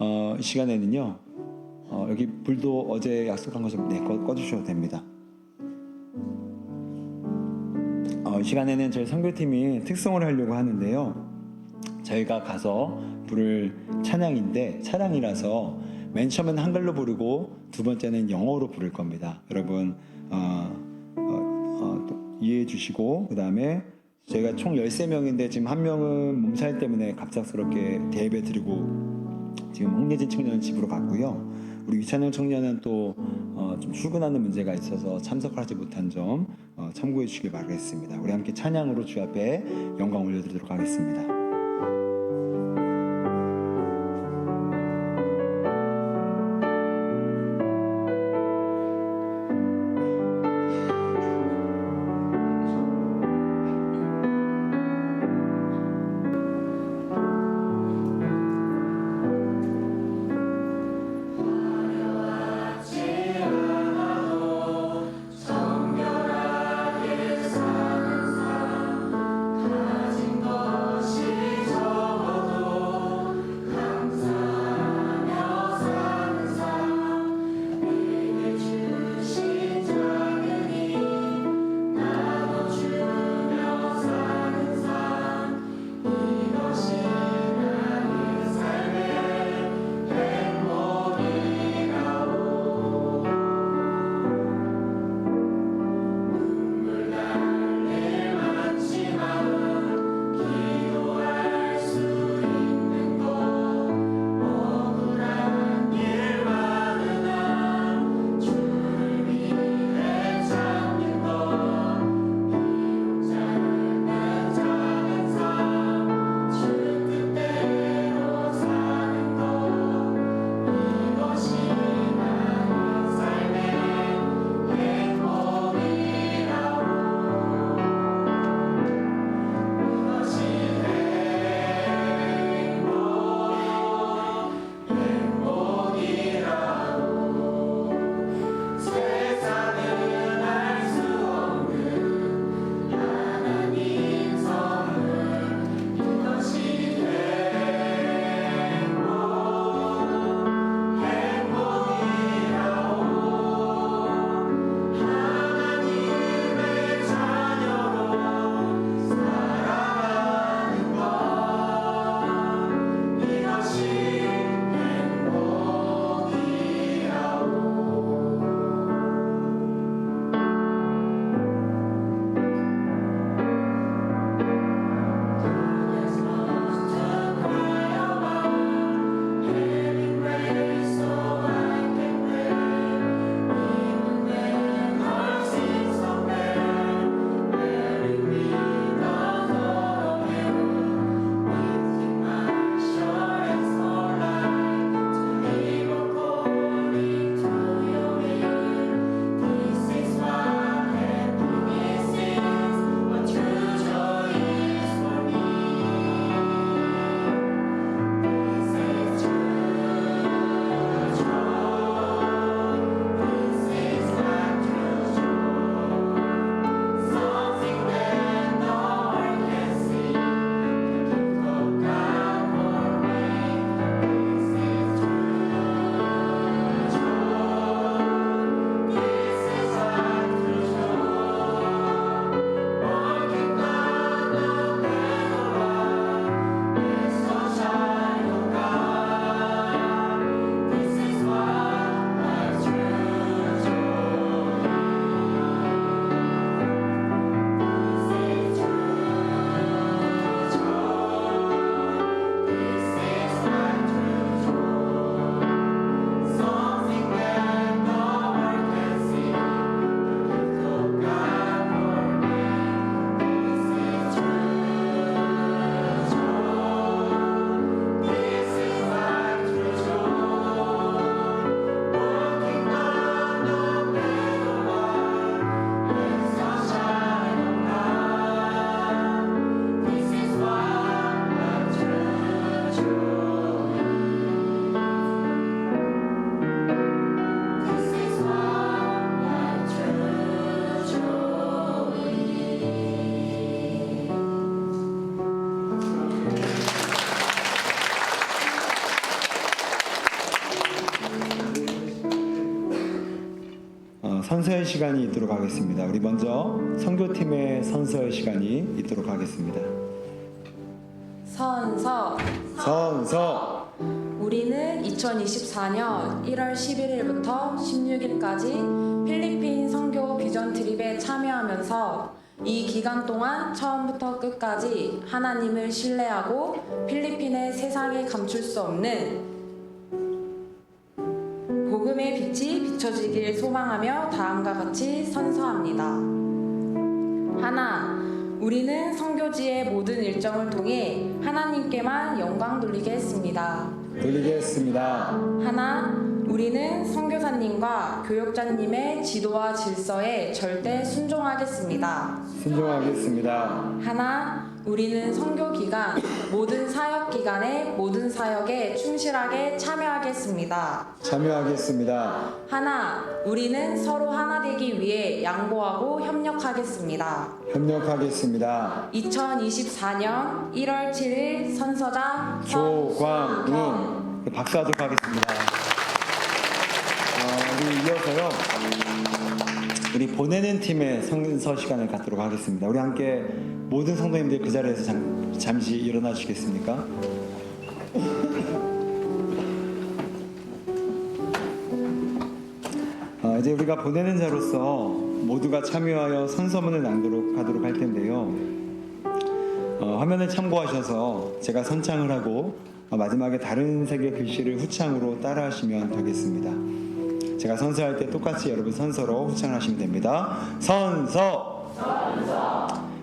어, 이 시간에는요. 어, 여기 불도 어제 약속한 것처럼 네, 꺼, 꺼주셔도 됩니다. 어, 이 시간에는 저희 선교팀이 특송을 하려고 하는데요. 저희가 가서 부를 찬양인데 찬양이라서 맨 처음에는 한글로 부르고 두 번째는 영어로 부를 겁니다. 여러분 어, 어, 어, 또 이해해 주시고 그 다음에 저희가 총 13명인데 지금 한 명은 몸살 때문에 갑작스럽게 대예배 드리고 지금 홍예진 청년은 집으로 갔고요. 우리 위찬영 청년은 또 어, 좀 출근하는 문제가 있어서 참석하지 못한 점 어, 참고해 주시길 바라겠습니다. 우리 함께 찬양으로 주 앞에 영광 올려드리도록 하겠습니다. 선서의 시간이 있도록 하겠습니다. 우리 먼저 선교팀의 선서의 시간이 있도록 하겠습니다. 선서 선서 우리는 2024년 1월 11일부터 16일까지 필리핀 선교 비전 트립에 참여하면서 이 기간 동안 처음부터 끝까지 하나님을 신뢰하고 필리핀의 세상에 감출 수 없는 비춰지길 소망하며 다음과 같이 선서합니다. 하나, 우리는 선교지의 모든 일정을 통해 하나님께만 영광 돌리게 했습니다. 돌리겠습니다. 하나, 우리는 선교사님과 교역자님의 지도와 질서에 절대 순종하겠습니다. 순종하겠습니다. 하나, 우리는 선교 기간 모든 사역 기간의 모든 사역에 충실하게 참여하겠습니다. 참여하겠습니다. 하나, 우리는 서로 하나 되기 위해 양보하고 협력하겠습니다. 협력하겠습니다. 2024년 1월 7일 선서자 조광훈 네, 박수하도록 하겠습니다. 어, 우리 이어서요. 우리 보내는 팀의 선서 시간을 갖도록 하겠습니다. 우리 함께 모든 성도님들 그 자리에서 잠, 잠시 일어나 주시겠습니까? 어, 이제 우리가 보내는 자로서 모두가 참여하여 선서문을 낭독 하도록 할 텐데요. 어, 화면을 참고하셔서 제가 선창을 하고 어, 마지막에 다른 색의 글씨를 후창으로 따라하시면 되겠습니다. 제가 선서할 때 똑같이 여러분 선서로 후창하시면 됩니다. 선서.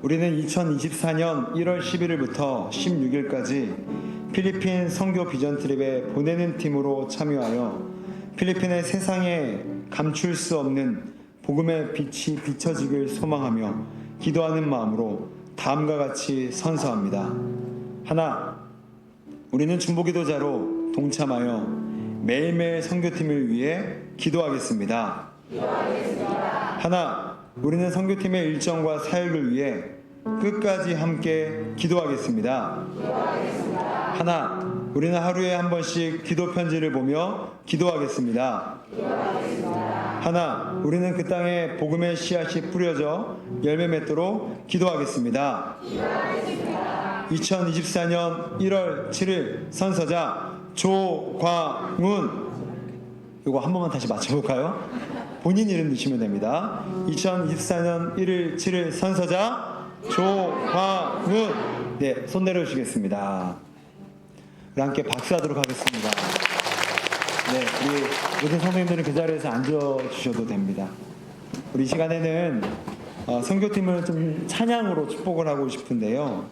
우리는 2024년 1월 11일부터 16일까지 필리핀 선교 비전 트립에 보내는 팀으로 참여하여 필리핀의 세상에 감출 수 없는 복음의 빛이 비춰지길 소망하며 기도하는 마음으로 다음과 같이 선서합니다. 하나, 우리는 중보기도자로 동참하여 매일매일 선교팀을 위해 기도하겠습니다. 하나, 우리는 선교팀의 일정과 사역을 위해 끝까지 함께 기도하겠습니다. 하나, 우리는 하루에 한 번씩 기도 편지를 보며 기도하겠습니다. 하나, 우리는 그 땅에 복음의 씨앗이 뿌려져 열매 맺도록 기도하겠습니다. 2024년 1월 7일 선서자 조광훈 이거 한 번만 다시 맞춰볼까요? 본인 이름 넣으시면 됩니다. 2024년 1일 7일 선서자 조광훈 네, 손 내려주시겠습니다. 우리 함께 박수하도록 하겠습니다. 네, 우리 모든 선생님들은 그 자리에서 앉아주셔도 됩니다. 우리 이 시간에는 어, 선교팀을 좀 찬양으로 축복을 하고 싶은데요.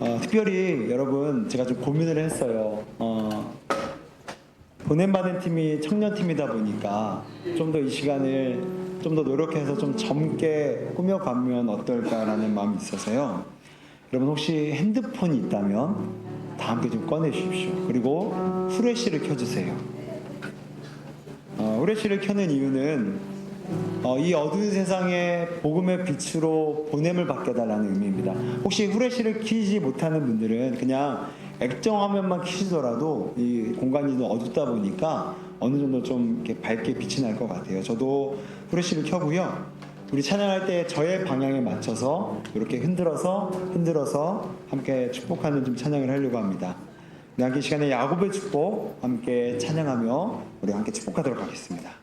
어, 특별히 여러분 제가 좀 고민을 했어요. 어, 보냄받은 팀이 청년팀이다 보니까 좀 더 이 시간을 좀 더 노력해서 좀 젊게 꾸며가면 어떨까라는 마음이 있어서요. 여러분 혹시 핸드폰이 있다면 다 함께 좀 꺼내주십시오. 그리고 후레쉬를 켜주세요. 어, 후레쉬를 켜는 이유는 어, 이 어두운 세상에 복음의 빛으로 보냄을 받게 달라는 의미입니다. 혹시 후레쉬를 켜지 못하는 분들은 그냥 액정 화면만 켜시더라도 이 공간이 좀 어둡다 보니까 어느 정도 좀 이렇게 밝게 빛이 날 것 같아요. 저도 후레쉬를 켜고요. 우리 찬양할 때 저의 방향에 맞춰서 이렇게 흔들어서 흔들어서 함께 축복하는 좀 찬양을 하려고 합니다. 우리 시간에 야곱의 축복 함께 찬양하며 우리 함께 축복하도록 하겠습니다.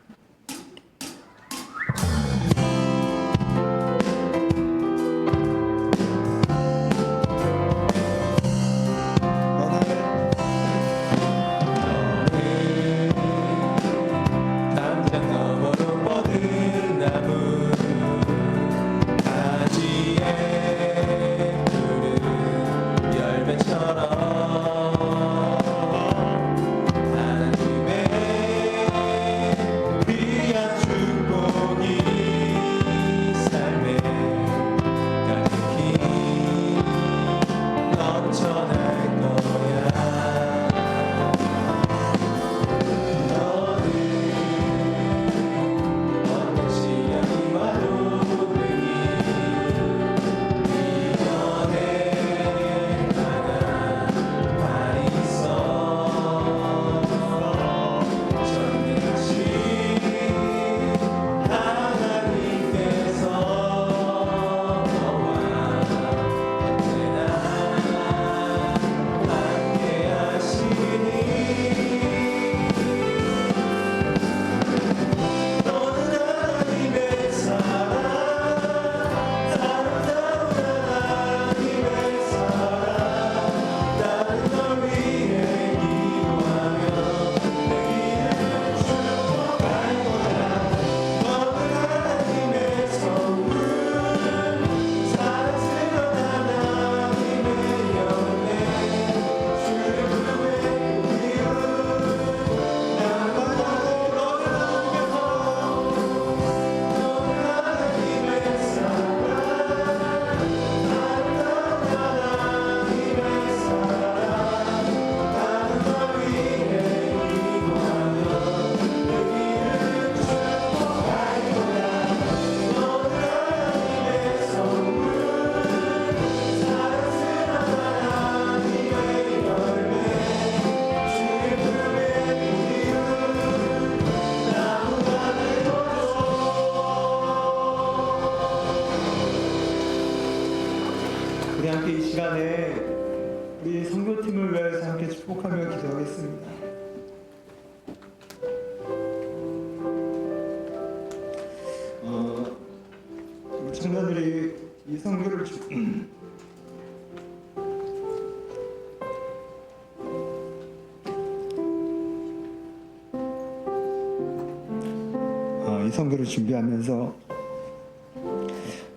선교를 준비하면서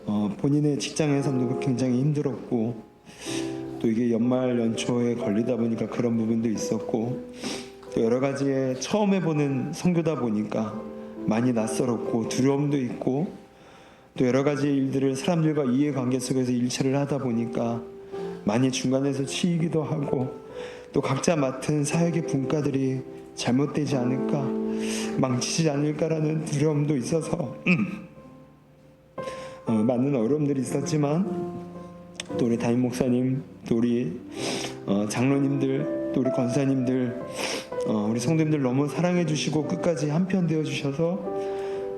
어, 본인의 직장에서도 굉장히 힘들었고 또 이게 연말 연초에 걸리다 보니까 그런 부분도 있었고 또 여러 가지의 처음 해보는 선교다 보니까 많이 낯설었고 두려움도 있고 또 여러 가지 일들을 사람들과 이해관계 속에서 일처리를 하다 보니까 많이 중간에서 치이기도 하고 또 각자 맡은 사역의 분과들이 잘못되지 않을까 망치지 않을까라는 두려움도 있어서 어, 많은 어려움들이 있었지만 또 우리 담임 목사님 또 우리 어, 장로님들 또 우리 권사님들 어, 우리 성도님들 너무 사랑해 주시고 끝까지 한편 되어 주셔서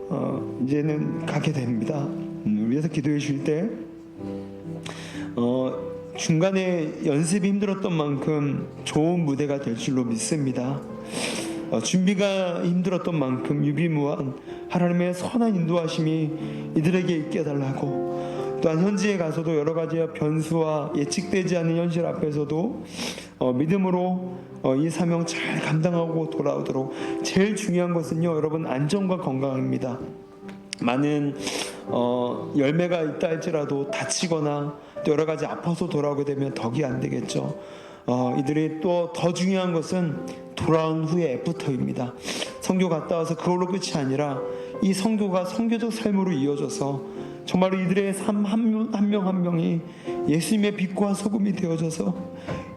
어, 이제는 가게 됩니다. 음, 위에서 기도해 주실 때 어, 중간에 연습이 힘들었던 만큼 좋은 무대가 될 줄로 믿습니다. 어, 준비가 힘들었던 만큼 유비무한 하나님의 선한 인도하심이 이들에게 있게 해달라고 또한 현지에 가서도 여러 가지의 변수와 예측되지 않는 현실 앞에서도 어, 믿음으로 어, 이 사명 잘 감당하고 돌아오도록 제일 중요한 것은요 여러분 안전과 건강입니다. 많은 어, 열매가 있다 할지라도 다치거나 또 여러 가지 아파서 돌아오게 되면 덕이 안 되겠죠. 어, 이들이 또 더 중요한 것은 돌아온 후에 애프터입니다. 성교 갔다 와서 그걸로 끝이 아니라 이 성교가 성교적 삶으로 이어져서 정말로 이들의 삶 한명한명 한 명이 예수님의 빛과 소금이 되어져서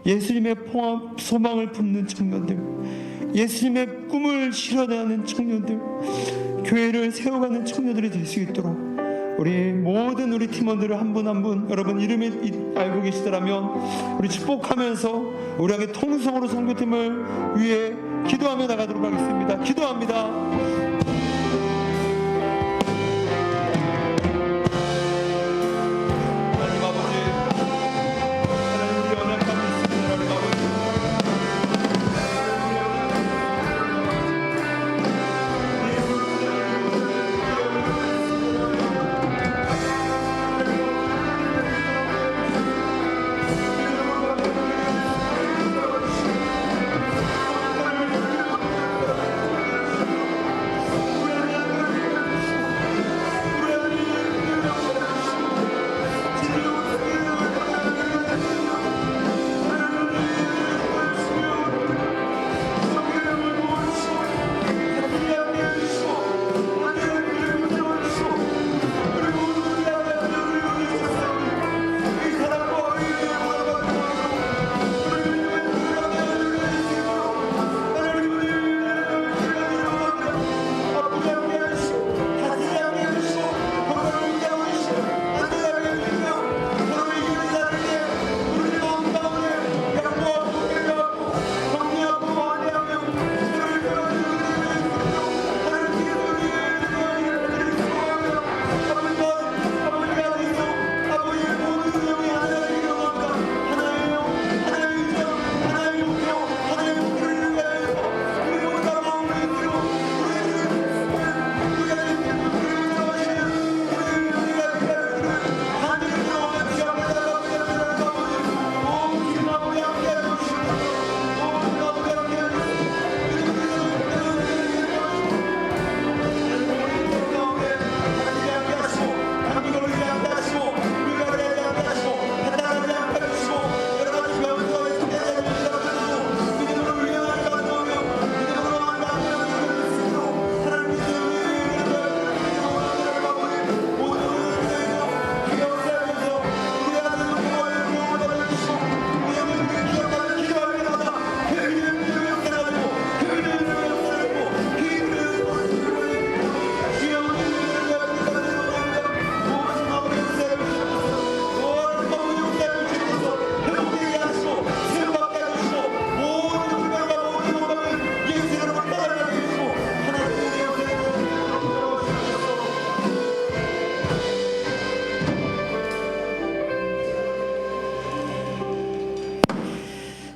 예수님의 소망을 품는 청년들, 예수님의 꿈을 실현하는 청년들, 교회를 세워가는 청년들이 될 수 있도록 우리 모든 우리 팀원들을 한 분 한 분 여러분 이름이 이- 알고 계시더라면 우리 축복하면서 우리에게 통성으로 선교팀을 위해 기도하며 나가도록 하겠습니다. 기도합니다.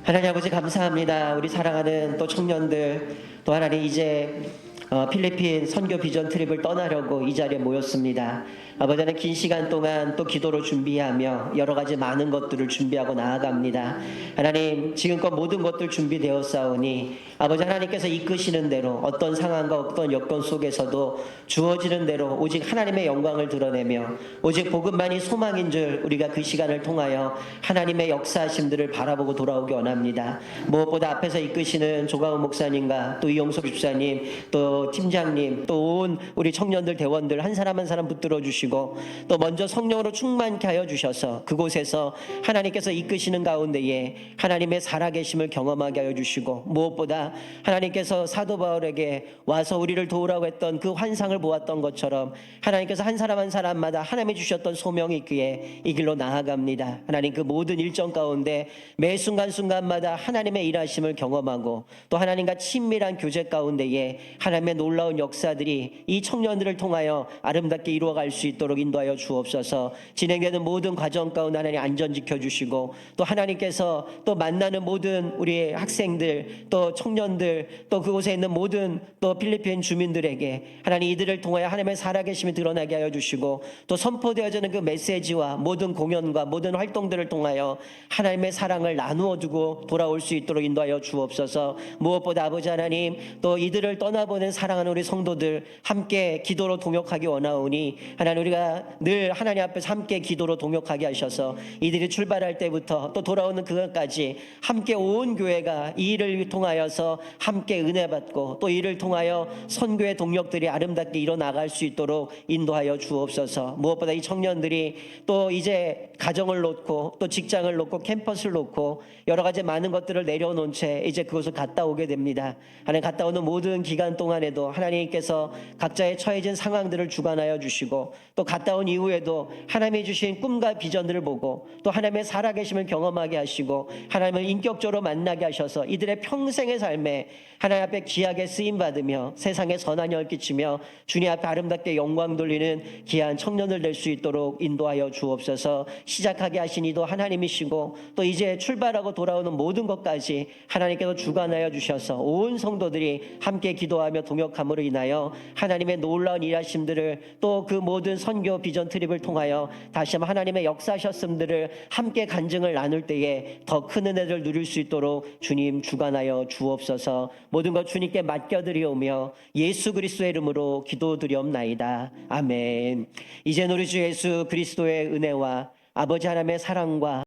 하나님 아버지 감사합니다. 우리 사랑하는 또 청년들 또 하나님 이제 어, 필리핀 선교 비전 트립을 떠나려고 이 자리에 모였습니다. 아버지 하나님 긴 시간 동안 또 기도로 준비하며 여러 가지 많은 것들을 준비하고 나아갑니다. 하나님 지금껏 모든 것들 준비되어 싸우니 아버지 하나님께서 이끄시는 대로 어떤 상황과 어떤 여건 속에서도 주어지는 대로 오직 하나님의 영광을 드러내며 오직 복음만이 소망인 줄 우리가 그 시간을 통하여 하나님의 역사하심들을 바라보고 돌아오기 원합니다. 무엇보다 앞에서 이끄시는 조가우 목사님과 또 이용섭 집사님 또 팀장님 또 온 우리 청년들 대원들 한 사람 한 사람 붙들어 주시고 또 먼저 성령으로 충만케 하여 주셔서 그곳에서 하나님께서 이끄시는 가운데에 하나님의 살아계심을 경험하게 하여 주시고 무엇보다 하나님께서 사도 바울에게 와서 우리를 도우라고 했던 그 환상을 보았던 것처럼 하나님께서 한 사람 한 사람마다 하나님이 주셨던 소명이 있기에 이 길로 나아갑니다. 하나님 그 모든 일정 가운데 매 순간순간마다 하나님의 일하심을 경험하고 또 하나님과 친밀한 교제 가운데에 하나님의 놀라운 역사들이 이 청년들을 통하여 아름답게 이루어갈 수 있도록 인도하여 주옵소서. 진행되는 모든 과정 가운데 하나님 안전 지켜 주시고 또 하나님께서 또 만나는 모든 우리 학생들 또 청년들 또 그곳에 있는 모든 또 필리핀 주민들에게 하나님 이들을 통하여 하나님의 살아계심이 드러나게 하여 주시고 또 선포되어지는 그 메시지와 모든 공연과 모든 활동들을 통하여 하나님의 사랑을 나누어 두고 돌아올 수 있도록 인도하여 주옵소서. 무엇보다 아버지 하나님 또 이들을 떠나보낸 사랑하는 우리 성도들 함께 기도로 동역하기 원하오니 하나님 우리가 늘 하나님 앞에서 함께 기도로 동역하게 하셔서 이들이 출발할 때부터 또 돌아오는 그것까지 함께 온 교회가 이 일을 통하여서 함께 은혜 받고 또 이를 통하여 선교의 동력들이 아름답게 일어나갈 수 있도록 인도하여 주옵소서 무엇보다 이 청년들이 또 이제 가정을 놓고 또 직장을 놓고 캠퍼스를 놓고 여러 가지 많은 것들을 내려놓은 채 이제 그곳을 갔다 오게 됩니다. 하나님 갔다 오는 모든 기간 동안에도 하나님께서 각자의 처해진 상황들을 주관하여 주시고 또 갔다 온 이후에도 하나님이 주신 꿈과 비전들을 보고 또 하나님의 살아계심을 경험하게 하시고 하나님을 인격적으로 만나게 하셔서 이들의 평생의 삶에 하나님 앞에 귀하게 쓰임 받으며 세상에 선한 열 끼치며 주님 앞에 아름답게 영광 돌리는 귀한 청년들 될수 있도록 인도하여 주옵소서. 시작하게 하신 이도 하나님이시고 또 이제 출발하고 돌아오는 모든 것까지 하나님께서 주관하여 주셔서 온 성도들이 함께 기도하며 동역함으로 인하여 하나님의 놀라운 일하심들을 또 그 모든 선교 비전 트립을 통하여 다시 한번 하나님의 역사하셨음들을 함께 간증을 나눌 때에 더 큰 은혜를 누릴 수 있도록 주님 주관하여 주옵소서. 모든 것 주님께 맡겨드리오며 예수 그리스도의 이름으로 기도드리옵나이다. 아멘. 이제 우리 주 예수 그리스도의 은혜와 아버지 하나님의 사랑과